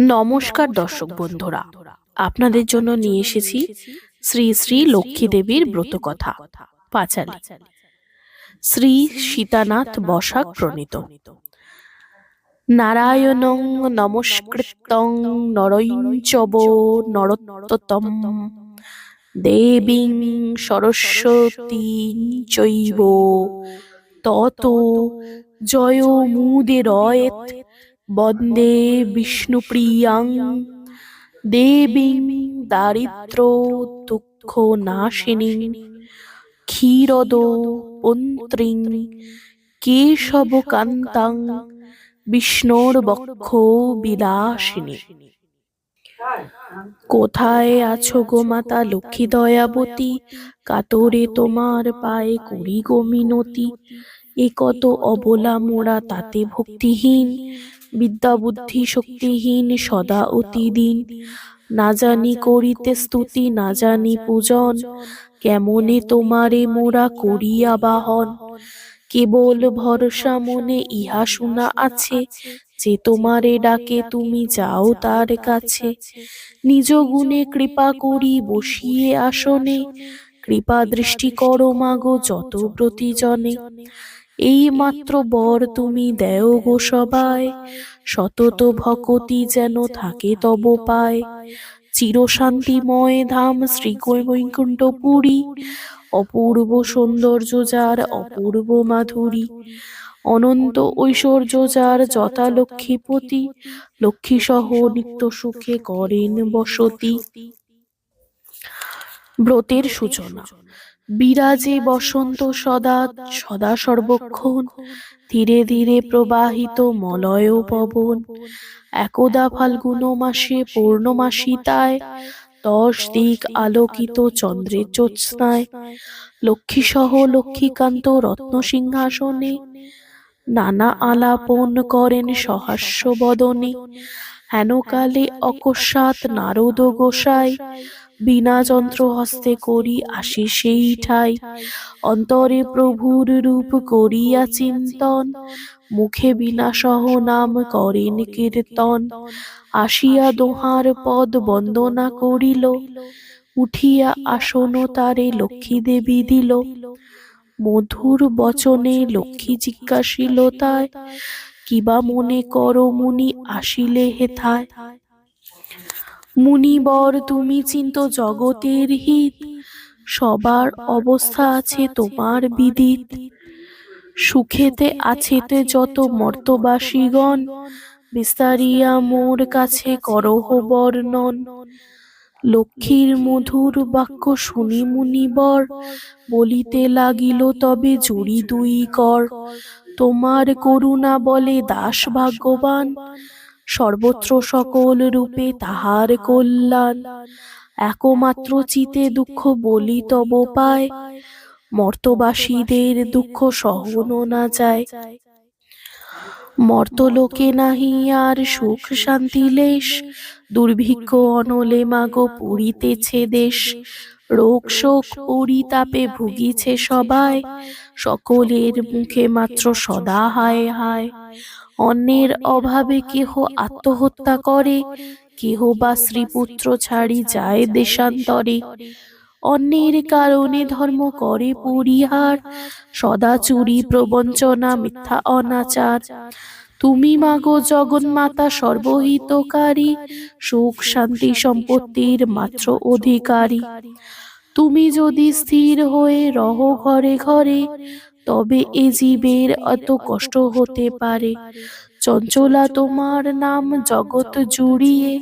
নমস্কার দর্শক বন্ধুরা। আপনাদের জন্য নিয়ে এসেছি শ্রী শ্রী লক্ষ্মী দেবীর ব্রত কথা, পাঁচালী। শ্রী সীতানাথ বসাক প্রণীত। নারায়ণং নমস্কৃতং নরৈঞ্চব নরোত্তম দেবীং সরস্বতী চৈব। তত জয় মুদিরয়েত বন্দে বিষ্ণুপ্রিয়াং দেবীং দারিদ্র দুঃখ নাশিনী। ক্ষীরদ পন্ত্রিং কেশব কান্তাং। বিষ্ণুর বক্ষ বিলাসিনী। কোথায় আছো গো মাতা লক্ষ্মী দয়াবতী? কাতরে তোমার পায়ে করি গো মিনতি। এ কত অবলা মোড়া তাতে ভক্তিহীন। বিদ্যা বুদ্ধি শক্তিহীন সদা অতিদিন। না জানি করিতে স্তুতি, না জানি পূজন। কেমনে তোমারে মোরা করিয়া বাহন? কেবল ভরসা মনে ইহা শোনা আছে যে তোমারে ডাকে তুমি যাও তার কাছে। নিজ গুণে কৃপা করি বসিয়ে আসনে। কৃপা দৃষ্টি করো মাগো যত প্রতিজনে। এই মাত্র বর তুমি দেও গো সবাই। সতত ভকতি যেন থাকে তব পায়। চিরশান্তিময় ধাম শ্রী পুরী অপূর্ব সৌন্দর্য যার, অপূর্ব মাধুরী। অনন্ত ঐশ্বর্য যার, যথা লক্ষ্মীপতি। লক্ষ্মী সহ নিত্য সুখে করেন বসতি। ব্রতের সূচনা। বিরাজে বসন্ত সদা সদা সর্বক্ষণ, ধীরে ধীরে প্রবাহিত মলয় পবন। একদা ফাল্গুন মাসে পূর্ণমাসিতায় দশ দিক আলোকিত চন্দ্রের জ্যোৎস্নায়। লক্ষ্মী সহ লক্ষ্মীকান্ত রত্ন সিংহাসনে, নানা আলাপন করেন সহাস্য বদনে। হেনকালে অকস্মাৎ নারদ গোসাই বিনা যন্ত্র হস্তে করি, আসি সেই ঠাই অন্তরে প্রভুর রূপ করিয়া চিন্তন, মুখে বিনা সহ নাম করেন কীর্তন। আসিয়া দোহার পদ বন্দনা করিল, উঠিয়া আসন তারে লক্ষ্মী দেবী দিল। মধুর বচনে লক্ষ্মী জিজ্ঞাসিল তাই, কিবা মনে করো মুনি আসিলে হেথায়? মুনিবর, তুমি চিন্ত জগতের হিত। সবার অবস্থা আছে তোমার বিদিত। সুখেতে আছেতে যত মর্তবাসীগণ। বিস্তারিয়া মোর কাছে করহ বর্ণন। লক্ষ্মীর মধুর বাক্য শুনি মুনিবর, বলিতে লাগিল তবে জুড়ি দুই কর। তোমার করুণা বলে দাস ভাগ্যবান সর্বত্র সকল রূপে তাহার কল্যাণ। একমাত্র চিতে দুঃখ বলি তব পায়, মর্তবাসীদের দুঃখ সহন না যায়। মর্তলোকে নাহি আর সুখ শান্তি লেশ, দুর্ভিক্ষ অনলে মাগো পুরিতেছে দেশ। রোগ শোক পরিতাপে ভুগিছে সবাই, সকলের মুখে মাত্র সদা হায় হায়। অন্যের অভাবে কেহ আত্মহত্যা করে কেহ বা শ্রীপুত্র ছাড়ি যায় দেশান্তরে। অন্যের কারণে ধর্ম করে পরিহার সদা চুরি প্রবঞ্চনা মিথ্যা অনাচার। তুমি মাগো জগন্মাতা সর্বহিতকারী সুখ শান্তি সম্পত্তির মাত্র অধিকারী। তুমি যদি স্থির হয়ে রহ ঘরে ঘরে তবে এ জীবের অত কষ্ট হতে পারে। চঞ্চলা, তোমার নাম জগৎ জুড়িয়ে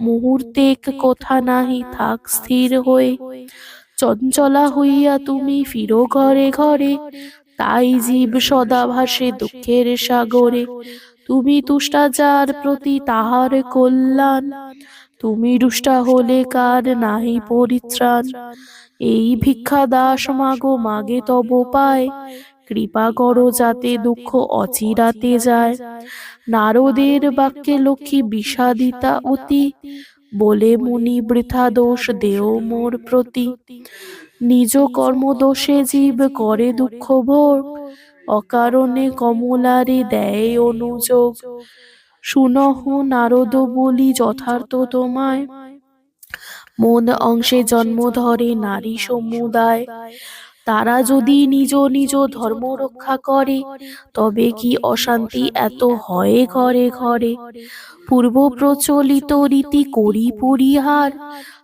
মুহূর্তে কথা নাহি, থাক স্থির হয়ে। চঞ্চলা হইয়া তুমি ফিরো ঘরে ঘরে, তাই জীব সদা ভাসে দুঃখের সাগরে। তুমি তুষ্টা যার প্রতি তাহার কল্যাণ, তুমি রুষ্টা হলে কার নাহি পরিত্রাণ। এই ভিক্ষা দাস মাগো মাগে তব পায়। কৃপা করো যাতে দুঃখ অচিরাতে যায়। নারদের বাক্যে লক্ষ্মী বিষাদিতা অতি। বলে মুনি বৃথা দোষ দেও মোর প্রতি। নিজ কর্মদোষে জীব করে দুঃখ ভোগ। অকারণে কমলারে দেয় অনুযোগ। শুনহ নারদ বলি যথার্থ তোমায়। মন অংশে জন্ম ধরে নারী সমুদায়। তারা যদি নিজ নিজ ধর্ম রক্ষা করে, তবে কি অশান্তি এত হয় ঘরে ঘরে? পূর্ব প্রচলিত রীতি করি পরিহার,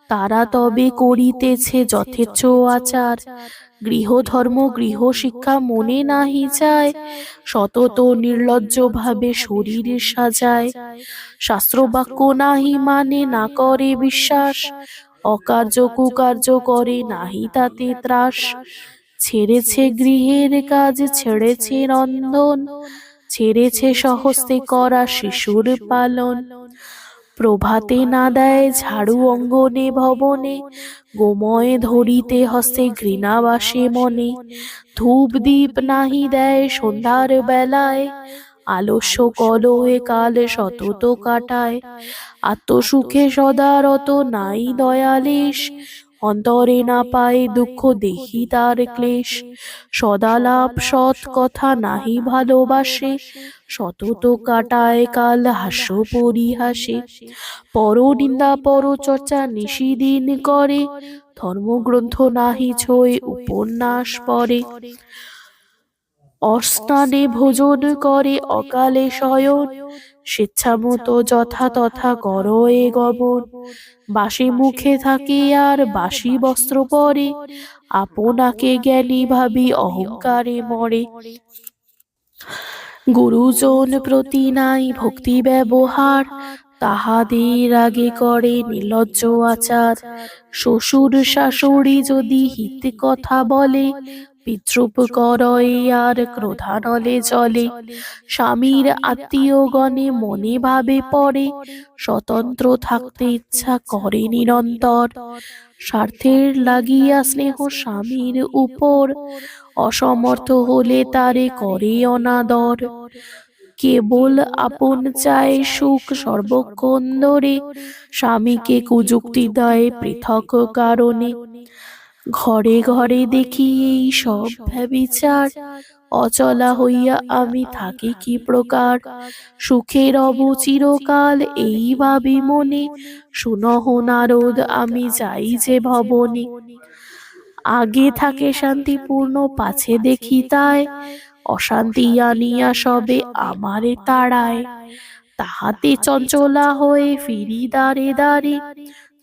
তারা তবে করিতেছে যথেচ্ছ আচার। গৃহধর্ম গৃহ শিক্ষা মনে নাহি চায় সতত নির্লজ্জ ভাবে শরীর সাজায়। শাস্ত্রবাক্য নাহি মানে না করে বিশ্বাস, অকার্য কুকার্য করে নাহি তাতে ত্রাস। ছেড়েছে গৃহের কাজ, ছেড়েছে রন্ধন, ছেড়েছে সহস্তে করা শিশুর পালন। প্রভাতে না দেয় ঝাড়ু অঙ্গনে ভবনে, গোময় ধরিতে হসে ঘৃণাবাসে মনে। ধূপ দ্বীপ নাহি দেয় সন্ধ্যার বেলায়, আলস্য কলহে কাল সতত কাটায়। আত্মসুখে সদারত নাই দয়ালেশ অন্তরে না পায় দুঃখ দেখি তার ক্লেশ। সদালাপ সৎ কথা নাহি ভালোবাসে, সতত কাটায় কাল হাস্য পরিহাসে। পরনিন্দা পরচর্চা নিশিদিন করে, ধর্মগ্রন্থ নাহি ছোয় উপন্যাস পড়ে। অস্নানে ভোজন করে অকালে শয়ন স্বেচ্ছামতো যথা তথা করো এ গমন বাসি মুখে থাকে আর বাসি বস্ত্র পরে। আপনাকে জ্ঞানী ভাবি অহংকারে মরে। গুরুজন প্রতি নাই ভক্তি ব্যবহার। তাহাদের আগে করে নির্লজ্জ আচার। শ্বশুর শাশুড়ি যদি হিত কথা বলে বিদ্রুপ করয় আর ক্রোধানলে চলে। স্বামীর আত্মীয়গণে মনে ভাবে পড়ে, স্বতন্ত্র থাকতে ইচ্ছা করে নিরন্তর। স্বার্থের লাগিয়া স্নেহ স্বামীর উপর, অসমর্থ হলে তারে করে অনাদর। কেবল আপন চায় সুখ সর্বক্ষণ ধরে, স্বামীকে কুযুক্তি দেয় পৃথক কারণে। ঘরে ঘরে দেখি এই সব ব্যবিচার। অচলা হইয়া আমি থাকি কি প্রকার? সুখের অবচিরকাল এই ভাবি মনে। শুনহ নারদ, আমি যাই যে ভবনে। আগে থাকে শান্তিপূর্ণ, পাছে দেখি তাই অশান্তি আনিয়া সবে আমারে তাড়ায়। তাহাতে চঞ্চলা হয়ে ফিরি দাঁড়ে দাঁড়ে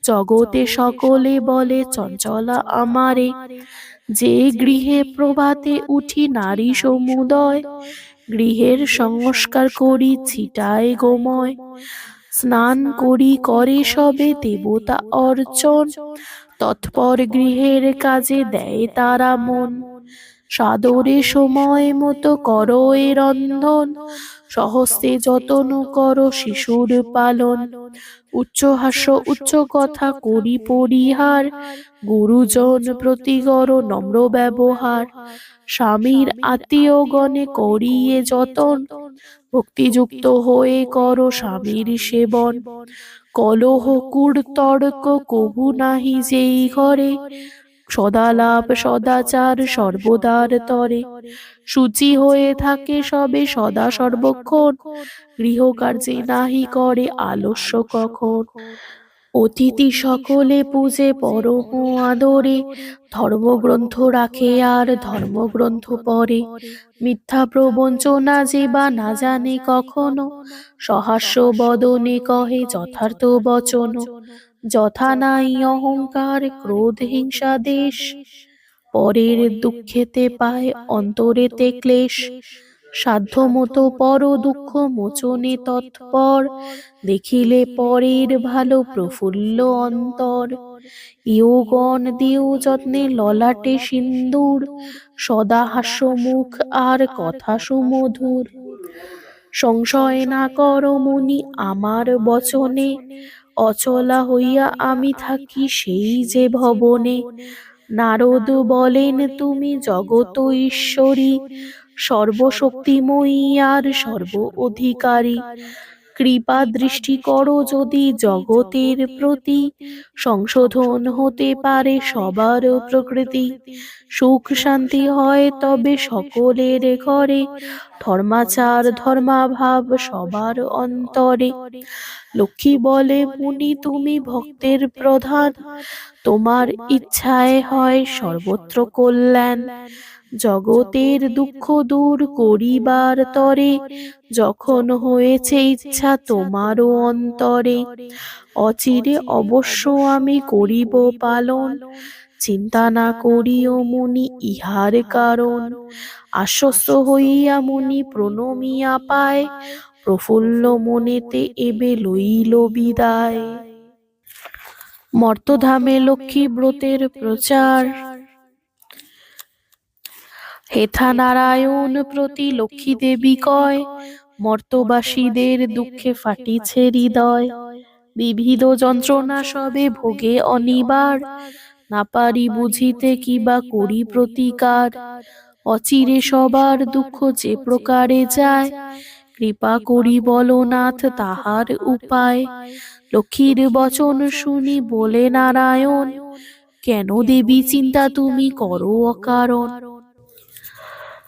জগতে সকলে বলে, চঞ্চলা আমারে। যে গৃহে প্রভাতে উঠি নারী সমুদয়, গৃহের সংস্কার করি ছিটায় গোময়। স্নান করি করে সবে দেবতা অর্চন, তৎপর গৃহের কাজে দেয় তারা মন। সাদরে সময় মতো করো এ রন্ধন, সহস্তে যতন কর শিশুর পালন। উচ্চ হাস্য উচ্চ কথা করি পরিহার। গুরুজন প্রতিগর নম্র ব্যবহার। স্বামীর আত্মীয়গণে করিয়ে যতন। ভক্তিযুক্ত হয়ে কর স্বামীর সেবন। কলহ কুড় তর্ক কবু নাহি যেই ঘরে। সদালাপ সদাচার সর্বদার তরে। সূচি হয়ে থাকে সবে সদা সর্বক্ষণ। গৃহকার্যে নাহি করে আলস্য কখন। অতিথি সকলে পূজে পরম আদরে, ধর্মগ্রন্থ রাখে আর ধর্মগ্রন্থ পরে মিথ্যা প্রবঞ্চনা যে বা না জানে কখনো, সহাস্য বদনে কহে যথার্থ বচন। যথা নাই অহংকার, ক্রোধ, হিংসা, দেশ। পরের দুঃখেতে পায়, অন্তরেতে ক্লেশ। সাধ্যমতো পর দুঃখ মোচনে তৎপর, দেখিলে পরের ভালো প্রফুল্ল অন্তর। ইয়গণ দিও যত্নে ললাটে সিন্দুর, সদা হাস্য মুখ আর কথা সুমধুর। সংশয় না কর মুনি আমার বচনে, অচলা হইয়া আমি থাকি সেই যে ভবনে। নারদ বলেন, তুমি জগত ঈশ্বরী সর্বশক্তিময়ী আর সর্ব অধিকারী কৃপা দৃষ্টি করো যদি জগতের প্রতি। সংশোধন হতে পারে সবার প্রকৃতি। সুখ শান্তি হয় তবে সকলের ঘরে। ধর্মাচার, ধর্মাভাব সবার অন্তরে। লক্ষ্মী বলে, মুনি, তুমি ভক্তের প্রধান। তোমার ইচ্ছায় হয় সর্বত্র কল্যাণ। জগতের দুঃখ দূর করিবার তরে যখন হয়েছে ইচ্ছা তোমারও অন্তরে অচিরে অবশ্য আমি করিব পালন চিন্তা না করিও মুনি ইহার কারণ। আশ্বস্ত হইয়া মুনি প্রণমিয়া পায় প্রফুল্ল মনেতে এবে লইল বিদায়। মর্তধামে লক্ষ্মী ব্রতের প্রচার। হেথা নারায়ণ প্রতি লক্ষ্মী দেবী কয়, মর্তবাসীদের দুঃখে ফাটিছে হৃদয়। বিবিধ যন্ত্রণা সবে ভোগে অনিবার, না পারি বুঝিতে কিবা করি প্রতিকার। অচিরে সবার দুঃখ যে প্রকারে যায়, কৃপা করি বলনাথ তাহার উপায়। লক্ষ্মীর বচন শুনি বলে নারায়ণ, কেন দেবী চিন্তা তুমি করো অকারণ?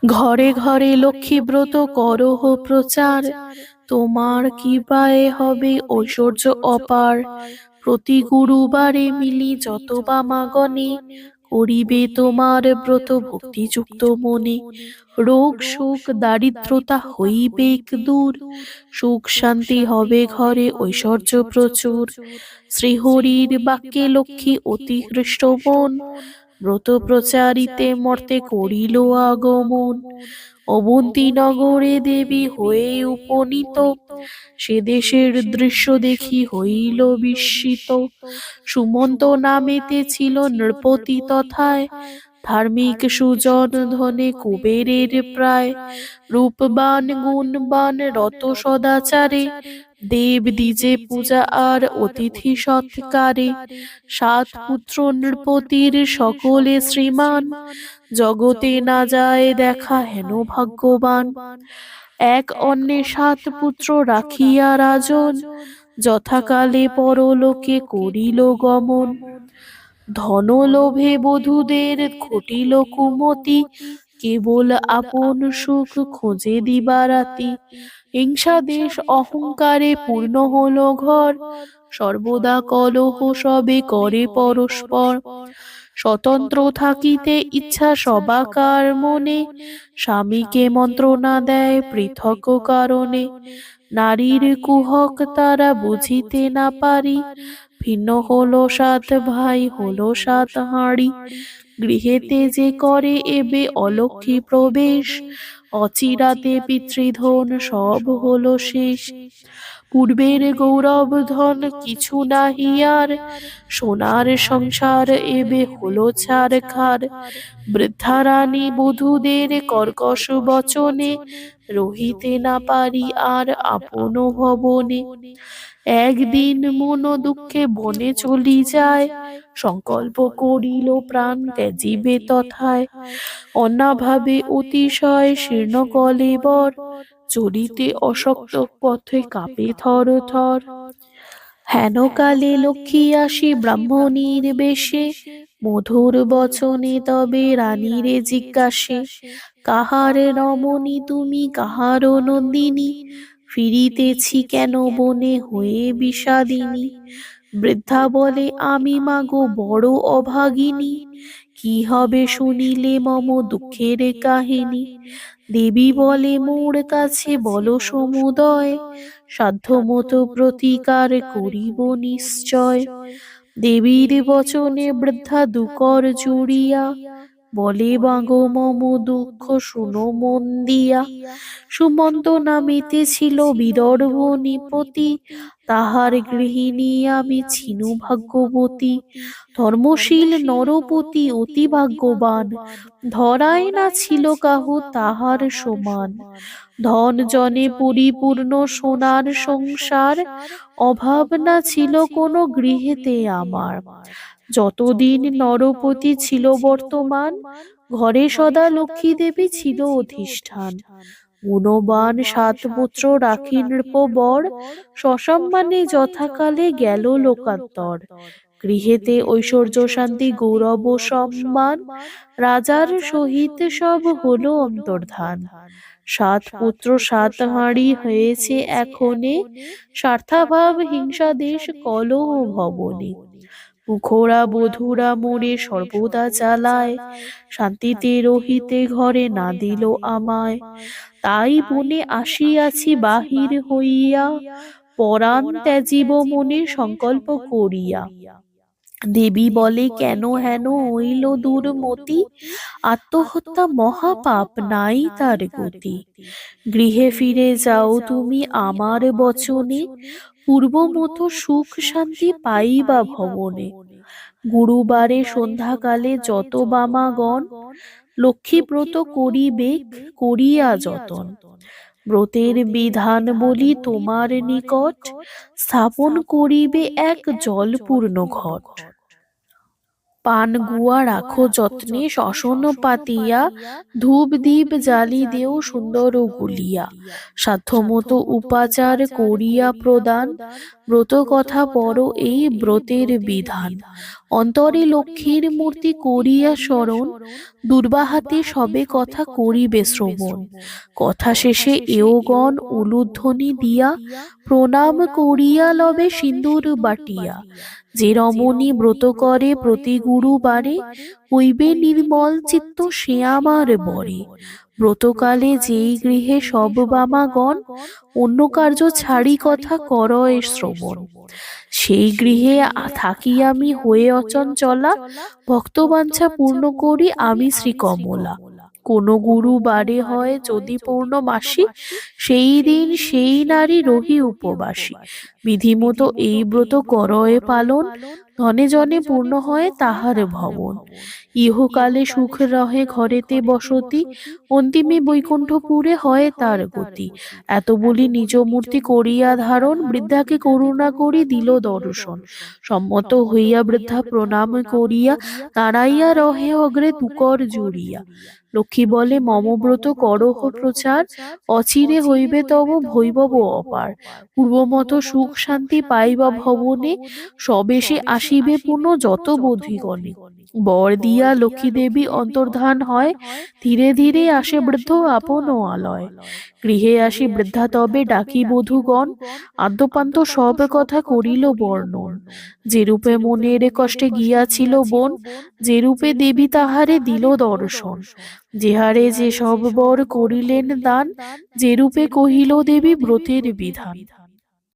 ঘরে ঘরে লক্ষ্মীব্রত করহ প্রচার। তোমার কৃপায় হবে ঐশ্বর্য অপার। প্রতি গুরুবারে মিলি যত বা মাগনে, করিবে তোমার ব্রত ভক্তিযুক্ত মনে। রোগ সুখ দারিদ্রতা হইবে দূর। সুখ, শান্তি হবে ঘরে ঐশ্বর্য প্রচুর। শ্রীহরির বাক্যে লক্ষ্মী অতি হৃষ্টমন ব্রত প্রচারিতে মর্তে করিল আগমন। অবন্তী নগরে দেবী হয়ে উপনীত। সে দেশের দৃশ্য দেখি হইল বিস্মিত। সুমন্ত নামেতে ছিল নৃপতি তথায় ধার্মিক সুজন ধনে কুবেরের প্রায় রূপবান গুণবান রত সদাচারে দেব দ্বিজে পূজা আর অতিথি সৎকারে। সাত পুত্র নৃপতির সকলে শ্রীমান। জগতে না যায় দেখা হেন ভাগ্যবান এক অন্যে সাত পুত্র রাখিয়া রাজন। যথাকালে পরলোকে করিল গমন। ধনলোভে বধূদের ঘটিল কুমতি, কেবল আপন সুখ খোঁজে দিবারাতি হিংসা দেশ অহংকারে পূর্ণ হলো ঘর, সর্বদা কলহ সবে করে পরস্পর। স্বতন্ত্র থাকিতে ইচ্ছা সবাকার মনে, স্বামীকে মন্ত্রণা দেয় পৃথক কারণে। নারীর কুহক তারা বুঝিতে না পারি ভিন্ন হলো সাত ভাই, হলো সাত হাঁড়ি। গৃহেতে যে করে এবে অলক্ষী প্রবেশ, অচিরাতে পিতৃধন সব হলো শেষ। পূর্বের গৌরব ধন কিছু নাহি আর, সোনার সংসার এবে হলো ছাড় খার। বৃদ্ধা রানী বধূদের কর্কশ বচনে, রহিতে না পারি আর আপন ভবনে। একদিন মন দুঃখে বনে চলি যায়, সংকল্প করিল প্রাণ ত্যাজিবে তথায়। অনাভাবে অতিশয় শীর্ণ কলেবর চরিতে অশক্ত পথে কাঁপে থর থর। হেনকালে লক্ষ্মী আসি ব্রাহ্মণীর বেশে, মধুর বচনে তবে রানীরে জিজ্ঞাসে, কাহার রমণী তুমি, কাহার নন্দিনী? ফিরিতেছি কেন বনে হয়ে বিষাদিনী? বৃদ্ধা বলে, আমি মাগো বড় অভাগিনী। কি হবে শুনিলে মম দুঃখের কাহিনী? দেবী বলে, মোর কাছে বল সমুদয়। সাধ্যমতো প্রতিকার করিব নিশ্চয়। দেবীর বচনে বৃদ্ধা দুকর জুড়িয়া বলে বাগো মম দুঃখ শুনো মন দিয়া। সুমন্ত নামেতে ছিল বিদর্ভ নিপতি। তাহার গৃহিণী আমি ছিনু ভাগ্যবতী। ধর্মশীল নরপতি অতি ভাগ্যবান। ধরায় না ছিল কাহু তাহার সমান। ধন জনে পরিপূর্ণ সোনার সংসার। অভাব না ছিল কোনো গৃহেতে আমার। যতদিন নরপতি ছিল বর্তমান ঘরে সদা লক্ষ্মী দেবী ছিল অধিষ্ঠান। গুণবান সাত পুত্র রাখি নৃপ বর সসম্মানে যথাকালে গেল লোকান্তর। গৃহেতে ঐশ্বর্য শান্তি গৌরব ও সম্মান রাজার সহিত সব হলো অন্তর্ধান। সাত পুত্র সাত হাঁড়ি হয়েছে এখনে স্বার্থাভাব হিংসা দেশ কলহ ভবনে। মুখরা বধুরা মোরে সর্বদা চালায়, শান্তিতে রহিতে ঘরে না দিল আমায়। তাই বনে আসিয়াছি বাহির হইয়া, পরাণ ত্যাজিব মনে সংকল্প করিয়া। দেবী বলে, কেন হেন হইল দুর্মতি? আত্মহত্যা মহাপাপ, নাই তার গতি। গৃহে ফিরে যাও তুমি আমার বচনে পূর্ব মতো সুখ শান্তি পাই বা ভবনে। গুরুবারে সন্ধ্যাকালে যত বামাগণ লক্ষ্মীব্রত করিবে করিয়া যতন। ব্রতের বিধান বলি তোমার নিকট স্থাপন করিবে এক জলপূর্ণ ঘট। পান গুয়া রাখো যত্নে শশন পাতিয়া, ধূপ দীপ জালি দেও সুন্দর গুলিয়া। সাধ্যমতো উপাচার করিয়া প্রদান ব্রত কথা পর এই ব্রতের বিধান। অন্তরে লক্ষ্মীর মূর্তি করিয়া স্মরণ দুর্বাহাতে সবে কথা করিবে শ্রবণ। কথা শেষে এওগণ উলুধ্বনি দিয়া প্রণাম করিয়া লবে সিন্দুর বাটিয়া। যে রমণী ব্রত করে প্রতি গুরুবারে, হইবে নির্মল চিত্ত সে আমার বরে। ব্রতকালে যেই গৃহে সব বামাগণ, অন্য কার্য ছাড়ি কথা করয় শ্রবণ। সেই গৃহে থাকি আমি হয়ে অচঞ্চলা ভক্তবাঞ্ছা পূর্ণ করি আমি শ্রী কমলা কোন গুরু বারে হয় যদি পূর্ণমাসী সেই দিন সেই নারী রহি উপবাসী। বিধিমতো এই ব্রত করয়ে পালন ধনে জনে পূর্ণ হয় তাহার ভবন। ইহকালে সুখ রহে ঘরেতে বসতি, অন্তিমে বৈকুণ্ঠপুরে হয় তার গতি। এত বলি নিজ মূর্তি করিয়া ধারণ, বৃদ্ধাকে করুণা করি দিল দর্শন। সম্মত হইয়া বৃদ্ধা প্রণাম করিয়া, দাঁড়াইয়া রহে অগ্রে তুকর জুড়িয়া। লক্ষ্মী বলে, মমব্রত করহ প্রচার, অচিরে হইবে তব ভৈবব অপার। পূর্বমত সুখ শান্তি পাইবা ভবনে, সবেশে আসিবে পুনঃ যত বোধিগণে। বর দিয়া লক্ষ্মী দেবী অন্তর্ধান হয় ধীরে ধীরে আসে বৃদ্ধ আপন ও আলয়। গৃহে আসি বৃদ্ধা তবে ডাকি বধূগণ আদ্যপান্ত সব কথা করিল বর্ণন। যেরূপে মনের কষ্টে গিয়াছিল বোন যেরূপে দেবী তাহারে দিল দর্শন। যেহারে যে সব বর করিলেন দান যেরূপে কহিল দেবী ব্রতের বিধান।